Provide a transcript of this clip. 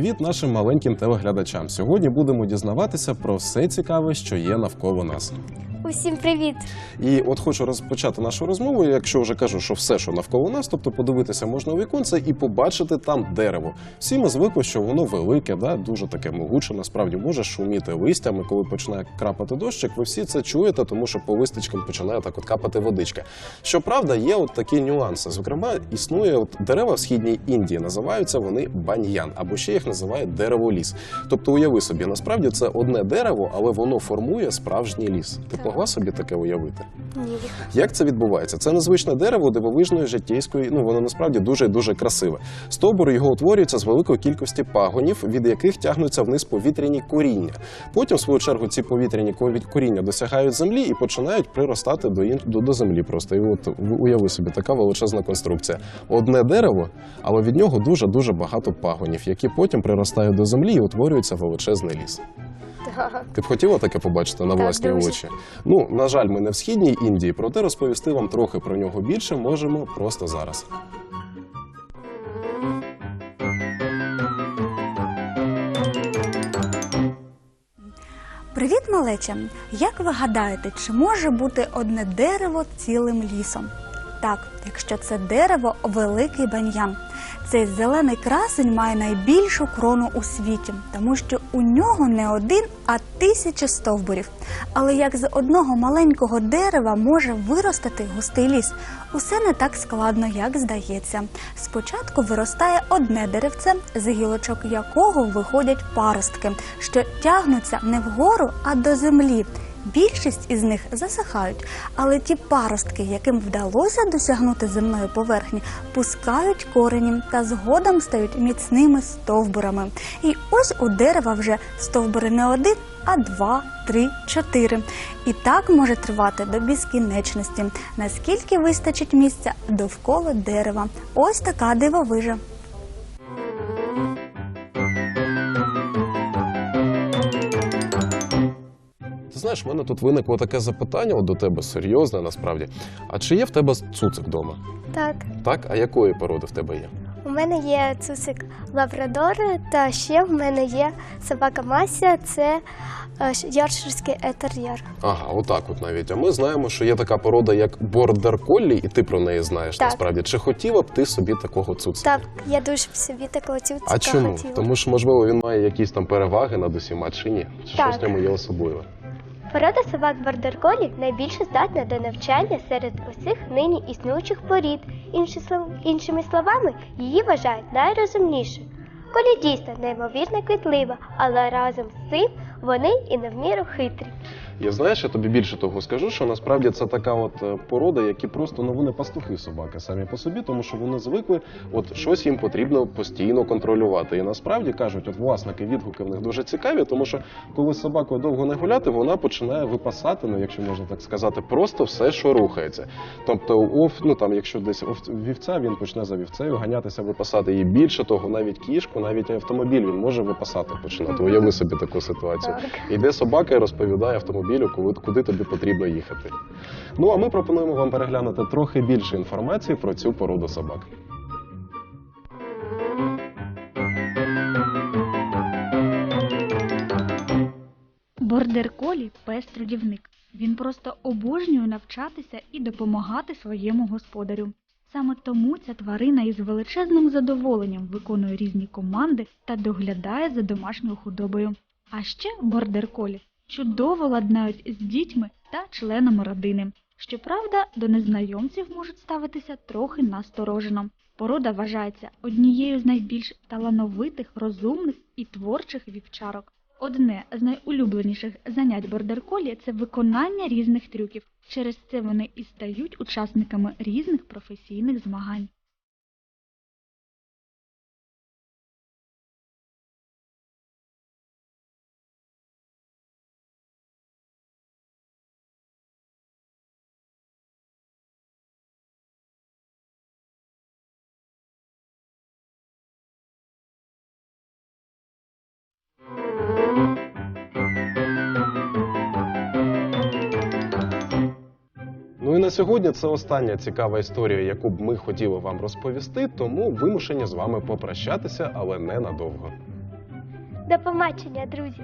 Привіт нашим маленьким телеглядачам. Сьогодні будемо дізнаватися про все цікаве, що є навколо нас. Усім привіт! І от хочу розпочати нашу розмову. Якщо вже кажу, що все, що навколо нас, тобто подивитися можна у віконце і побачити там дерево. Всі ми звикли, що воно велике, да, дуже таке могуче. Насправді може шуміти листями, коли починає крапати дощик. Ви всі це чуєте, тому що по листочкам починає так от капати водичка. Щоправда, є от такі нюанси. Зокрема, існує от дерева в східній Індії, називаються вони баньян, або ще їх називають дереволіс. Тобто, уяви собі, насправді це одне дерево, але воно формує справжній ліс. Ти. Могла собі таке уявити? Ні. Як це відбувається? Це незвичне дерево дивовижної життєйської, ну воно насправді дуже-дуже красиве. Стовбур його утворюється з великої кількості пагонів, від яких тягнуться вниз повітряні коріння. Потім, в свою чергу, ці повітряні коріння досягають землі і починають приростати до, ін- до, до землі. Просто і от уяви собі така величезна конструкція. Одне дерево, але від нього дуже дуже багато пагонів, які потім приростають до землі і утворюється величезний ліс. Так. Ти б хотіла таке побачити на Так, власні дуже. очі? Ну, на жаль, ми не в східній Індії, проте розповісти вам трохи про нього більше можемо просто зараз. Привіт, малеча! Як ви гадаєте, чи може бути одне дерево цілим лісом? Так, якщо це дерево великий баньян. Цей зелений красень має найбільшу крону у світі, тому що у нього не один, а тисячі стовбурів. Але як з одного маленького дерева може виростати густий ліс? Усе не так складно, як здається. Спочатку виростає одне деревце, з гілочок якого виходять паростки, що тягнуться не вгору, а до землі. Більшість із них засихають, але ті паростки, яким вдалося досягнути земної поверхні, пускають корені та згодом стають міцними стовбурами. І ось у дерева вже стовбури не один, а два, три, чотири. І так може тривати до безкінечності, наскільки вистачить місця довкола дерева. Ось така дивовижа. Ти знаєш, в мене тут виникло таке запитання от до тебе серйозне насправді. А чи є в тебе цуцик вдома? Так. Так? А якої породи в тебе є? У мене є цуцик лабрадор, та ще в мене є собака Мася, це е, йоркширський етер'єр. Ага, отак от навіть. А ми знаємо, що є така порода, як бордер коллі, і ти про неї знаєш Так. насправді. Чи хотіла б ти собі такого цуцика? Так, я дуже б собі такого цуцика А чому? хотіла. Тому що, можливо, він має якісь там переваги над усіма чи ні? Чи Так. щось в ньому є особливе? Порода собак бордер-колі найбільше здатна до навчання серед усіх нині існуючих порід. Іншими словами, її вважають найрозумнішою. Колі дійсно неймовірно квітлива, але разом з цим вони і не в міру хитрі. Я знаєш, я тобі більше того скажу, що насправді це така от е, порода, які просто ну вони пастухи собаки самі по собі, тому що вони звикли, от щось їм потрібно постійно контролювати. І насправді кажуть, от власники відгуки в них дуже цікаві, тому що коли з собакою довго не гуляти, вона починає випасати, ну якщо можна так сказати, просто все, що рухається. Тобто, оф, ну там, якщо десь овц- вівця, він почне за вівцею ганятися, випасати її більше того, навіть кішку, навіть автомобіль він може випасати починати. Уяви собі таку ситуацію. Так. Іде собака і розповідає автомобілю, коли куди тобі потрібно їхати. Ну а ми пропонуємо вам переглянути трохи більше інформації про цю породу собак. Бордер Колі пес трудівник. Він просто обожнює навчатися і допомагати своєму господарю. Саме тому ця тварина із величезним задоволенням виконує різні команди та доглядає за домашньою худобою. А ще бордер колі чудово ладнають з дітьми та членами родини. Щоправда, до незнайомців можуть ставитися трохи насторожено. Порода вважається однією з найбільш талановитих, розумних і творчих вівчарок. Одне з найулюбленіших занять бордер-колі – це виконання різних трюків. Через це вони і стають учасниками різних професійних змагань. На сьогодні це остання цікава історія, яку б ми хотіли вам розповісти, тому вимушені з вами попрощатися, але не надовго. До побачення, друзі!